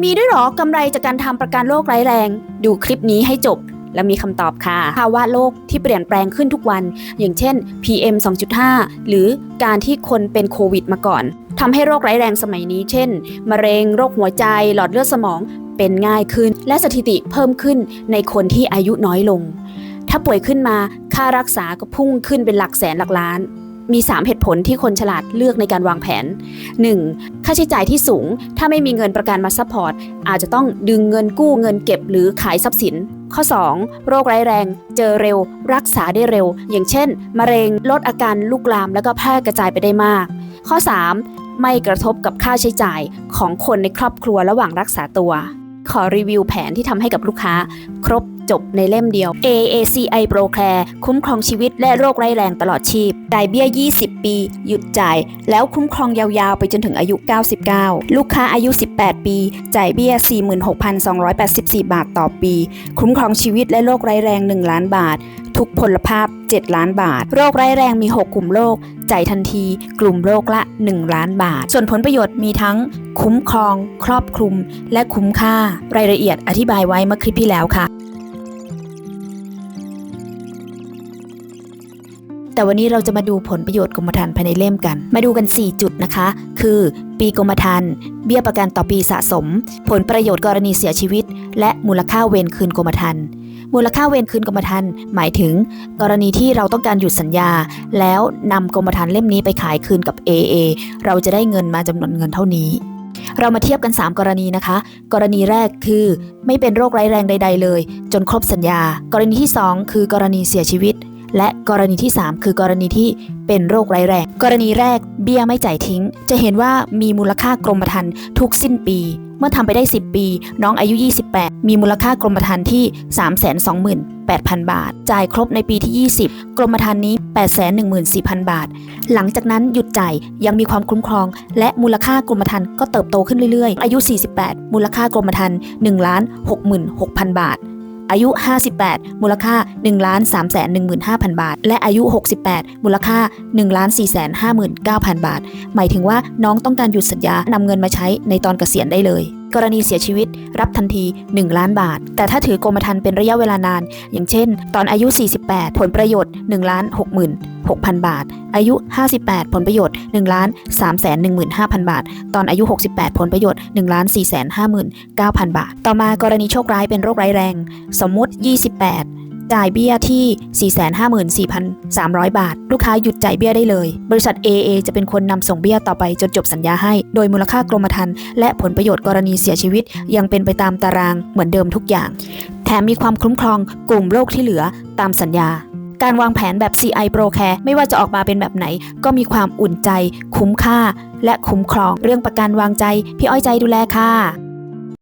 มีด้วยหรอกำไรจากการทำประกันโรคร้ายแรง ดูคลิปนี้ให้จบ และมีคำตอบค่ะภาวะโลกที่เปลี่ยนแปลงขึ้นทุกวัน อย่างเช่น PM 2.5 หรือการที่คนเป็นโควิดมาก่อนทำให้โรคร้ายแรงสมัยนี้ เช่น มะเร็ง โรคหัวใจ หลอดเลือดสมอง เป็นง่ายขึ้น และสถิติเพิ่มขึ้นในคนที่อายุน้อยลง ถ้าป่วยขึ้นมา ค่ารักษาก็พุ่งขึ้นเป็นหลักแสนหลักล้าน มี 3 เหตุผลที่คนฉลาดเลือกในการวางแผน 1. ค่าใช้จ่ายที่สูง ถ้าไม่มีเงินประกันมาซัพพอร์ต อาจจะต้องดึงเงินกู้เงินเก็บหรือขายทรัพย์สิน ข้อ 2. โรคร้ายแรง เจอเร็ว รักษาได้เร็ว อย่างเช่น มะเร็งลดอาการลุกลาม แล้วก็แพร่กระจายไปได้มาก ข้อ 3. ไม่กระทบกับค่าใช้จ่ายของคนในครอบครัวระหว่างรักษาตัว ขอรีวิวแผนที่ทำให้กับลูกค้า ครบ จบในเล่มเดียว AACI Pro Care คุ้มครองชีวิตและโรคไร้แรงตลอดชีพจ่ายเบี้ย 20 ปี หยุดจ่าย แล้วคุ้มครองยาวๆ ไปจนถึงอายุ 99 ลูกค้าอายุ 18 ปี จ่ายเบี้ย 46,284 บาทต่อปี คุ้มครองชีวิตและโรคไร้แรง 1 ล้านบาท ทุกพลภาพ 7 ล้านบาท โรคไร้แรงมี 6 กลุ่มโรคจ่ายทันที กลุ่มโรคละ 1 ล้านบาท ส่วนผลประโยชน์มีทั้งคุ้มครอง ครอบคลุม และคุ้มค่ารายละเอียดอธิบายไว้เมื่อคลิปที่แล้วค่ะ แต่วันนี้เราจะมาดูผลประโยชน์กรมธรรม์ภายในเล่มกัน มาดูกัน 4 จุดนะคะ คือ ปีกรมธรรม์เบี้ยประกันต่อปีสะสม ผลประโยชน์กรณีเสียชีวิต และมูลค่าเวรคืนกรมธรรม์มูลค่าเวรคืนกรมธรรม์หมายถึง กรณีที่เราต้องการหยุดสัญญา แล้วนำกรมธรรม์เล่มนี้ไปขายคืนกับ AA เราจะได้เงินมาจำนวนเงินเท่านี้เรามาเทียบกัน 3 กรณีนะคะ กรณีแรกคือไม่เป็นโรคร้ายแรงใด ๆ เลย จนครบสัญญา กรณีที่ 2 คือกรณีเสียชีวิต และกรณีที่ 3 คือกรณีที่เป็นโรคร้ายแรง กรณีแรกเบี้ยไม่จ่ายทิ้ง จะเห็นว่ามีมูลค่ากรมธรรม์ทุกสิ้นปี เมื่อทำไปได้ 10 ปี น้องอายุ 28 มีมูลค่ากรมธรรม์ที่ 328,000 บาท จ่ายครบในปีที่ 20 กรมธรรม์นี้ 814,000 บาท หลังจากนั้นหยุดจ่ายยังมีความคุ้มครอง และมูลค่ากรมธรรม์ก็เติบโตขึ้นเรื่อยๆ อายุ 48 มูลค่ากรมธรรม์1ล้าน66,000 บาท อายุ 58 มูลค่า 1,315,000 บาท และอายุ 68 มูลค่า 1,459,000 บาท หมายถึงว่าน้องต้องการหยุดสัญญานำเงินมาใช้ในตอนเกษียณได้เลย กรณีเสียชีวิต รับทันที 1 ล้านบาท แต่ถ้าถือกรมธรรม์เป็นระยะเวลานาน อย่างเช่น ตอนอายุ 48 ผลประโยชน์1ล้าน6 6,000 บาท อายุ 58 ผลประโยชน์1ล้าน3 1 5 0 0 0 บาท ตอนอายุ 68 ผลประโยชน์1ล้าน4 5 9 0 0 0 บาท ต่อมากรณีโชคร้ายเป็นโรคร้ายแรง สมมุติ 28 จ่ายเบี้ยที่ 454,300 บาท ลูกค้าหยุดจ่ายเบี้ยได้เลย บริษัท AA จะเป็นคนนำส่งเบี้ยต่อไปจนจบสัญญาให้ โดยมูลค่ากรมธรรม์และผลประโยชน์กรณีเสียชีวิต ยังเป็นไปตามตารางเหมือนเดิมทุกอย่าง แถมมีความคุ้มครองกลุ่มโรคที่เหลือตามสัญญาการวางแผนแบบ CI Pro Care ไม่ว่าจะออกมาเป็นแบบไหน ก็มีความอุ่นใจ คุ้มค่า และคุ้มครอง เรื่องประกันวางใจ พี่อ้อยใจดูแลค่ะ